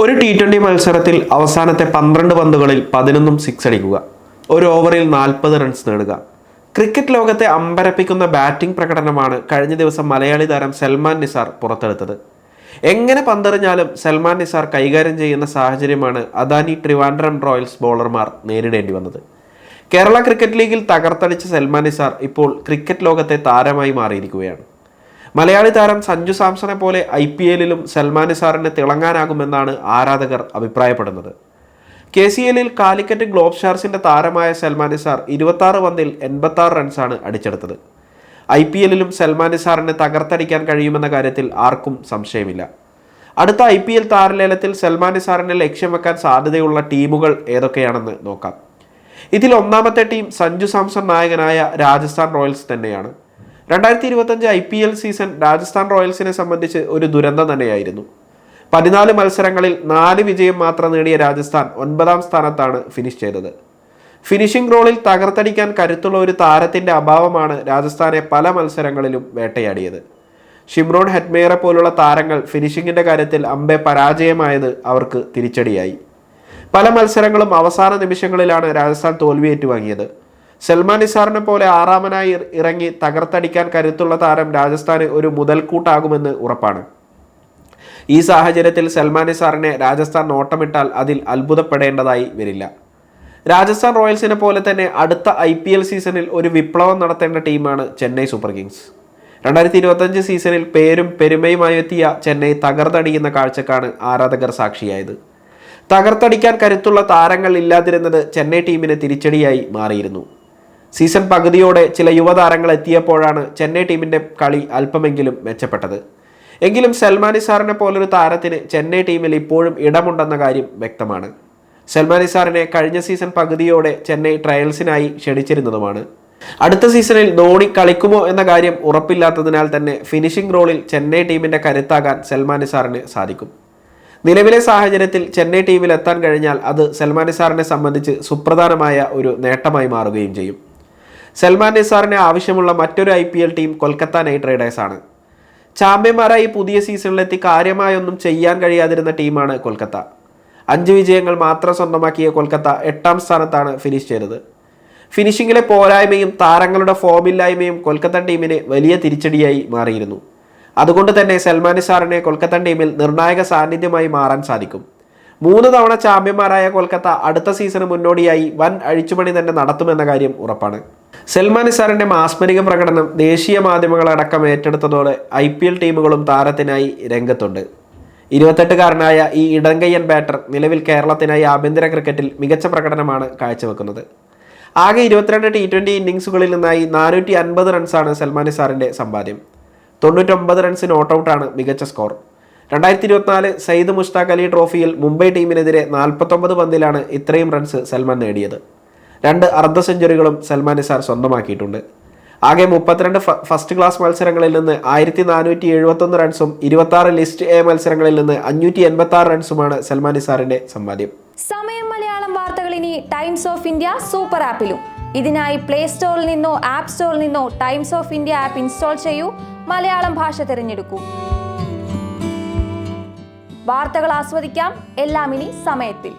ഒരു T twenty മത്സരത്തിൽ അവസാനത്തെ പന്ത്രണ്ട് പന്തുകളിൽ പതിനൊന്നും സിക്സ് അടിക്കുക. ഒരു ഓവറിൽ നാൽപ്പത് റൺസ് നേടുക. ക്രിക്കറ്റ് ലോകത്തെ അമ്പരപ്പിക്കുന്ന ബാറ്റിംഗ് പ്രകടനമാണ് കഴിഞ്ഞ ദിവസം മലയാളി താരം സൽമാൻ നിസാർ പുറത്തെടുത്തത്. എങ്ങനെ പന്തെറിഞ്ഞാലും സൽമാൻ നിസാർ കൈകാര്യം ചെയ്യുന്ന സാഹചര്യമാണ് അദാനി ട്രിവാൻഡ്രം റോയൽസ് ബോളർമാർ നേരിടേണ്ടി വന്നത്. കേരള ക്രിക്കറ്റ് ലീഗിൽ തകർത്തടിച്ച സൽമാൻ നിസാർ ഇപ്പോൾ ക്രിക്കറ്റ് ലോകത്തെ താരമായി മാറിയിരിക്കുകയാണ്. മലയാളി താരം സഞ്ജു സാംസണെ പോലെ ഐ പി എല്ലിലും സൽമാൻ നിസാറിന് തിളങ്ങാനാകുമെന്നാണ് ആരാധകർ അഭിപ്രായപ്പെടുന്നത്. കെ സി എല്ലിൽ കാലിക്കറ്റ് ഗ്ലോബ് ഷാർസിന്റെ താരമായ സൽമാൻ നിസാർ ഇരുപത്താറ് പന്തിൽ എൺപത്താറ് റൺസാണ് അടിച്ചെടുത്തത്. ഐ പി എല്ലിലും സൽമാൻ നിസാറിനെ തകർത്തടിക്കാൻ കഴിയുമെന്ന കാര്യത്തിൽ ആർക്കും സംശയമില്ല. അടുത്ത ഐ പി എൽ താരലേലത്തിൽ സൽമാൻ നിസാറിനെ ലക്ഷ്യം വെക്കാൻ സാധ്യതയുള്ള ടീമുകൾ ഏതൊക്കെയാണെന്ന് നോക്കാം. ഇതിൽ ഒന്നാമത്തെ ടീം സഞ്ജു സാംസൺ നായകനായ രാജസ്ഥാൻ റോയൽസ് തന്നെയാണ്. രണ്ടായിരത്തി ഇരുപത്തഞ്ച് I P L season Rajasthan റോയൽസിനെ സംബന്ധിച്ച് ഒരു ദുരന്തം തന്നെയായിരുന്നു. പതിനാല് മത്സരങ്ങളിൽ നാല് വിജയം മാത്രം നേടിയ രാജസ്ഥാൻ ഒൻപതാം സ്ഥാനത്താണ് ഫിനിഷ് ചെയ്തത്. ഫിനിഷിംഗ് റോളിൽ തകർത്തടിക്കാൻ കരുത്തുള്ള ഒരു താരത്തിന്റെ അഭാവമാണ് രാജസ്ഥാനെ പല മത്സരങ്ങളിലും വേട്ടയാടിയത്. ഷിംറോൺ ഹെറ്റ്മേറെ പോലുള്ള താരങ്ങൾ ഫിനിഷിങ്ങിന്റെ കാര്യത്തിൽ അമ്പെ പരാജയമായത് അവർക്ക് തിരിച്ചടിയായി. പല മത്സരങ്ങളും അവസാന നിമിഷങ്ങളിലാണ് രാജസ്ഥാൻ തോൽവി ഏറ്റുവാങ്ങിയത് സൽമാൻ നിസാറിനെ പോലെ ആറാമനായി ഇറങ്ങി തകർത്തടിക്കാൻ കരുത്തുള്ള താരം രാജസ്ഥാന് ഒരു മുതൽക്കൂട്ടാകുമെന്ന് ഉറപ്പാണ്. ഈ സാഹചര്യത്തിൽ സൽമാൻ നിസാറിനെ രാജസ്ഥാൻ നോട്ടമിട്ടാൽ അതിൽ അത്ഭുതപ്പെടേണ്ടതായി വരില്ല. രാജസ്ഥാൻ റോയൽസിനെ പോലെ തന്നെ അടുത്ത ഐ പി എൽ സീസണിൽ ഒരു വിപ്ലവം നടത്തേണ്ട ടീമാണ് ചെന്നൈ സൂപ്പർ കിങ്സ്. രണ്ടായിരത്തി ഇരുപത്തഞ്ച് സീസണിൽ പേരും പെരുമയുമായി എത്തിയ ചെന്നൈ തകർത്തടിയുന്ന കാഴ്ചക്കാണ് ആരാധകർ സാക്ഷിയായത്. തകർത്തടിക്കാൻ കരുത്തുള്ള താരങ്ങൾ ഇല്ലാതിരുന്നത് ചെന്നൈ ടീമിന് തിരിച്ചടിയായി മാറിയിരുന്നു. സീസൺ പകുതിയോടെ ചില യുവതാരങ്ങൾ എത്തിയപ്പോഴാണ് ചെന്നൈ ടീമിന്റെ കളി അല്പമെങ്കിലും മെച്ചപ്പെട്ടത്. എങ്കിലും സൽമാനി സാറിനെ പോലൊരു താരത്തിന് ചെന്നൈ ടീമിൽ ഇപ്പോഴും ഇടമുണ്ടെന്ന കാര്യം വ്യക്തമാണ്. സൽമാനി സാറിനെ കഴിഞ്ഞ സീസൺ പകുതിയോടെ ചെന്നൈ ട്രയൽസിനായി ക്ഷണിച്ചിരുന്നതുമാണ്. അടുത്ത സീസണിൽ ധോണി കളിക്കുമോ എന്ന കാര്യം ഉറപ്പില്ലാത്തതിനാൽ തന്നെ ഫിനിഷിംഗ് റോളിൽ ചെന്നൈ ടീമിന്റെ കരുത്താകാൻ സൽമാനി സാറിന് സാധിക്കും. നിലവിലെ സാഹചര്യത്തിൽ ചെന്നൈ ടീമിൽ എത്താൻ കഴിഞ്ഞാൽ അത് സൽമാനി സാറിനെ സംബന്ധിച്ച് സുപ്രധാനമായ ഒരു നേട്ടമായി മാറുകയും ചെയ്യും. സൽമാൻ നിസാറിന് ആവശ്യമുള്ള മറ്റൊരു ഐ ടീം കൊൽക്കത്ത നൈറ്റ് റൈഡേഴ്സാണ്. ചാമ്പ്യന്മാരായി പുതിയ സീസണിലെത്തി കാര്യമായൊന്നും ചെയ്യാൻ കഴിയാതിരുന്ന ടീമാണ് കൊൽക്കത്ത. അഞ്ച് വിജയങ്ങൾ മാത്രം സ്വന്തമാക്കിയ കൊൽക്കത്ത എട്ടാം സ്ഥാനത്താണ് ഫിനിഷ് ചെയ്തത്. ഫിനിഷിങ്ങിലെ പോരായ്മയും താരങ്ങളുടെ ഫോമില്ലായ്മയും കൊൽക്കത്ത ടീമിന് വലിയ തിരിച്ചടിയായി മാറിയിരുന്നു. അതുകൊണ്ട് തന്നെ സൽമാൻ നിസാറിനെ കൊൽക്കത്ത ടീമിൽ നിർണായക സാന്നിധ്യമായി മാറാൻ സാധിക്കും. മൂന്ന് തവണ ചാമ്പ്യന്മാരായ കൊൽക്കത്ത അടുത്ത സീസണ് മുന്നോടിയായി വൻ അഴിച്ചുപണി തന്നെ നടത്തുമെന്ന കാര്യം ഉറപ്പാണ്. സൽമാൻ നിസാറിന്റെ മാസ്മരിക പ്രകടനം ദേശീയ മാധ്യമങ്ങളടക്കം ഏറ്റെടുത്തതോടെ ഐ പി എൽ ടീമുകളും താരത്തിനായി രംഗത്തുണ്ട്. ഇരുപത്തെട്ടുകാരനായ ഈ ഇടങ്കയ്യൻ ബാറ്റർ നിലവിൽ കേരളത്തിനായി ആഭ്യന്തര ക്രിക്കറ്റിൽ മികച്ച പ്രകടനമാണ് കാഴ്ചവെക്കുന്നത്. ആകെ ഇരുപത്തിരണ്ട് ടി ട്വന്റി ഇന്നിങ്സുകളിൽ നിന്നായി നാനൂറ്റി അൻപത് റൺസാണ് സൽമാൻ നിസാറിന്റെ സമ്പാദ്യം. തൊണ്ണൂറ്റൊമ്പത് റൺസിന് ഔട്ടാണ് മികച്ച സ്കോർ. രണ്ടായിരത്തി ഇരുപത്തിനാല് സയ്യിദ് മുഷ്താഖ് അലി ട്രോഫിയിൽ മുംബൈ ടീമിനെതിരെ നാൽപ്പത്തൊമ്പത് പന്തിലാണ് ഇത്രയും റൺസ് സൽമാൻ നേടിയത്. രണ്ട് അർദ്ധ സെഞ്ചുറികളും സൽമാൻ നിസാർ സ്വന്തമാക്കിയിട്ടുണ്ട്. ആകെ മുപ്പത്തിരണ്ട് ഫസ്റ്റ് ക്ലാസ് മത്സരങ്ങളിൽ നിന്ന് ആയിരത്തി നാനൂറ്റി എഴുപത്തൊന്ന് റൺസും ഇരുപത്തി ലിസ്റ്റ് എ മത്സരങ്ങളിൽ നിന്ന് അഞ്ഞൂറ്റി എൺപത്തി ആറ് റൺസുമാണ് സൽമാൻ നിസാറിന്റെ സമ്പാദ്യം സമയം മലയാളം വാർത്തകൾ ഇനി ടൈംസ് ഓഫ് ഇന്ത്യ സൂപ്പർ ആപ്പിലും ഇതിനായി പ്ലേ സ്റ്റോറിൽ നിന്നോ ആപ്പ് സ്റ്റോറിൽ നിന്നോ times of India app install ചെയ്യൂ. മലയാളം ഭാഷ തിരഞ്ഞെടുക്കൂ. വാർത്തകൾ ആസ്വദിക്കാം. എല്ലാം ഇനി സമയത്തിൽ.